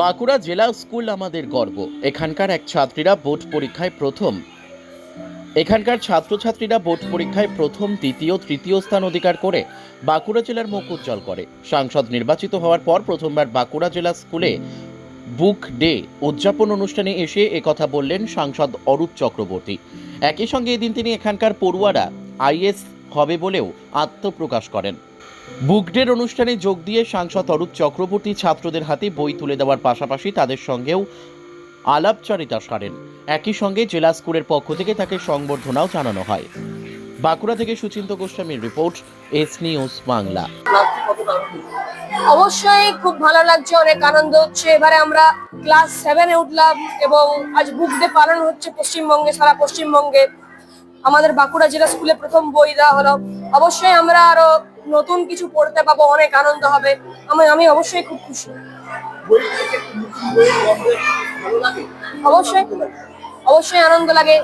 বাঁকুড়া জেলা স্কুল আমাদের গর্ব। এখানকার এক ছাত্রীরা বোর্ড পরীক্ষায় প্রথম। এখানকার ছাত্রছাত্রীরা বোর্ড পরীক্ষায় প্রথম, দ্বিতীয়, তৃতীয় স্থান অধিকার করে বাঁকুড়া জেলার মুখ উজ্জ্বল করে। সাংসদ নির্বাচিত হওয়ার পর প্রথমবার বাঁকুড়া জেলা স্কুলে বুক ডে উদযাপন অনুষ্ঠানে এসে একথা বললেন সাংসদ অরূপ চক্রবর্তী। একই সঙ্গে এদিন তিনি এখানকার পড়ুয়ারা আইএস হবে বলেও আত্মপ্রকাশ করেন। বুকডের অনুষ্ঠানে যোগ দিয়ে সাংসদ অরূপ চক্রবর্তী ছাত্রদের হাতে বই তুলে দেওয়ার পাশাপাশি তাদের সঙ্গেও আলাপচারিতা সারেন। একই সঙ্গে জেলা স্কুলের পক্ষ থেকে তাকে সংবর্ধনাও জানানো হয়। বাঁকুড়া থেকে সুচিন্ত গোস্বামীর রিপোর্ট, এস নিউজ বাংলা। অবশ্যই খুব ভালো লাগছে, অনেক আনন্দ হচ্ছে। এবারে আমরা ক্লাস সেভেনে উঠলাম এবং আজ বুক ডে পালন হচ্ছে পশ্চিমবঙ্গে, সারা পশ্চিমবঙ্গে। আমাদের বাঁকুড়া জেলা স্কুলে প্রথম বই দেওয়া হলো। অবশ্যই আমরা আরও নতুন কিছু পড়তে পাবো, অনেক আনন্দ হবে। আমি আমি অবশ্যই খুব খুশি। অবশ্যই অবশ্যই আনন্দ লাগে।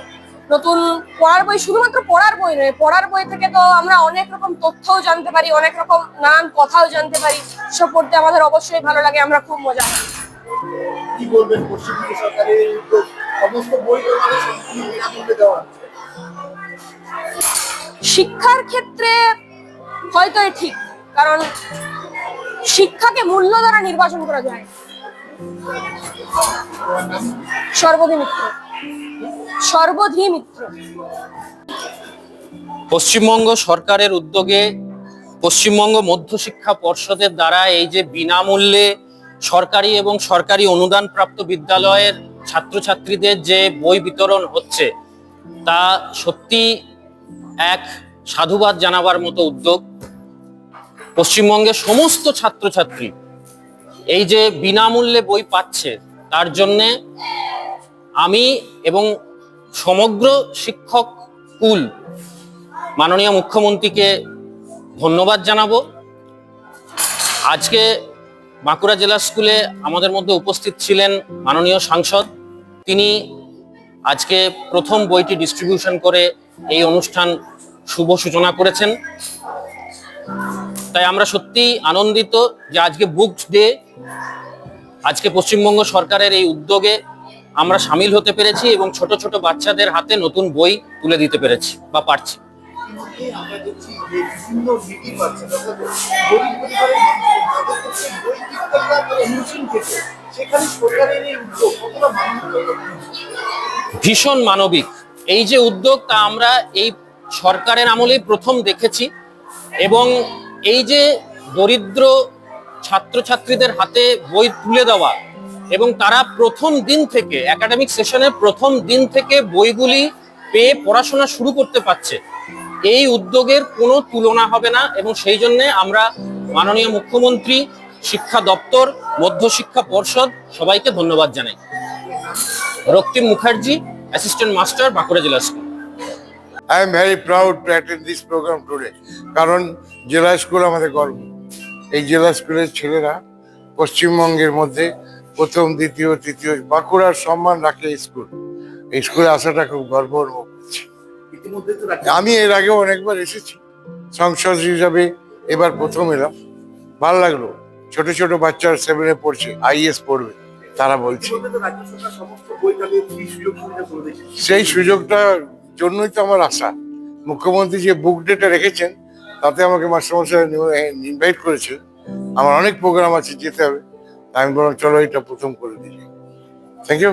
নতুন পড়ার বই শুধুমাত্র পড়ার বই নয়, পড়ার বই থেকে তো আমরা অনেক রকম তথ্যও জানতে পারি, অনেক রকম নানান কথাও জানতে পারি। সব পড়তে আমাদের অবশ্যই ভালো লাগে, আমরা খুব মজা পাই। কি বলবেন পশ্চিমবঙ্গ সরকারের সমস্ত বই তোমাদের সম্পূর্ণ বিনামূল্যে দেওয়া শিক্ষার ক্ষেত্রে হয়তো ঠিক, কারণ শিক্ষাকে মূল্য দ্বারা নির্বাচন করা যায়। সর্বধি মিত্র। সর্বধি মিত্র। পশ্চিমবঙ্গ সরকারের উদ্যোগে পশ্চিমবঙ্গ মধ্যশিক্ষা পর্ষদের দ্বারা এই যে বিনামূল্যে সরকারি এবং সরকারি অনুদানপ্রাপ্ত বিদ্যালয়ের ছাত্রছাত্রীদের যে বই বিতরণ হচ্ছে, তা সত্যি এক সাধুবাদ জানাবার মতো উদ্যোগ। পশ্চিমবঙ্গের সমস্ত ছাত্রছাত্রী এই যে বিনামূল্যে বই পাচ্ছে, তার জন্যে আমি এবং সমগ্র শিক্ষক কুল মাননীয় মুখ্যমন্ত্রীকে ধন্যবাদ জানাব। আজকে বাঁকুড়া জেলা স্কুলে আমাদের মধ্যে উপস্থিত ছিলেন মাননীয় সাংসদ। তিনি আজকে প্রথম বইটি ডিস্ট্রিবিউশন করে এই অনুষ্ঠান শুভ সূচনা করেছেন। তাই আমরা সত্যি আনন্দিত যে আজকে বুক ডে আজকে পশ্চিমবঙ্গ সরকারের এই উদ্যোগে আমরা সামিল হতে পেরেছি এবং ছোট ছোট বাচ্চাদের হাতে নতুন বই তুলে দিতে পেরেছি বা পারছি। ভীষণ মানবিক। এই যে উদ্যোগ, তা আমরা এই সরকারের আমলেই প্রথম দেখেছি এবং এই যে দরিদ্র ছাত্রছাত্রীদের হাতে বই তুলে দেওয়া এবং তারা প্রথম দিন থেকে একাডেমিক সেশনের প্রথম দিন থেকে বইগুলি পেয়ে পড়াশোনা শুরু করতে পারছে, এই উদ্যোগের কোনো তুলনা হবে না এবং সেই জন্যে আমরা মাননীয় মুখ্যমন্ত্রী, শিক্ষা দপ্তর, মধ্যশিক্ষা পর্ষদ সবাইকে ধন্যবাদ জানাই। রক্তিম মুখার্জি অ্যাসিস্ট্যান্ট মাস্টার বাঁকুড়া জেলা school I am very proud to attend this program today. কারণ জেলা স্কুল আমাদের গর্ব। এই জেলা স্কুলের ছেলেরা পশ্চিমবঙ্গের মধ্যে প্রথম দ্বিতীয় তৃতীয় বাঁকুড়ার সম্মান রাখে স্কুল। এই স্কুলে আসাটা খুব গর্ব অনুভব করছি আমি এর আগেও অনেকবার এসেছি। সংসদ হিসাবে এবার প্রথম এলাম। ভালো লাগল। ছোট ছোট বাচ্চারা সেভেনে পড়ছে আইএস পড়বে তারা বলছে। সেই সুযোগটার জন্যই তো আমার আশা। মুখ্যমন্ত্রী যে বুক ডেটা রেখেছেন, তাতে আমাকে মাস্টারমশাই ইনভাইট করেছে আমার অনেক প্রোগ্রাম আছে যেতে হবে। আমি বরং চলো এটা প্রথম করে দিই থ্যাংক ইউ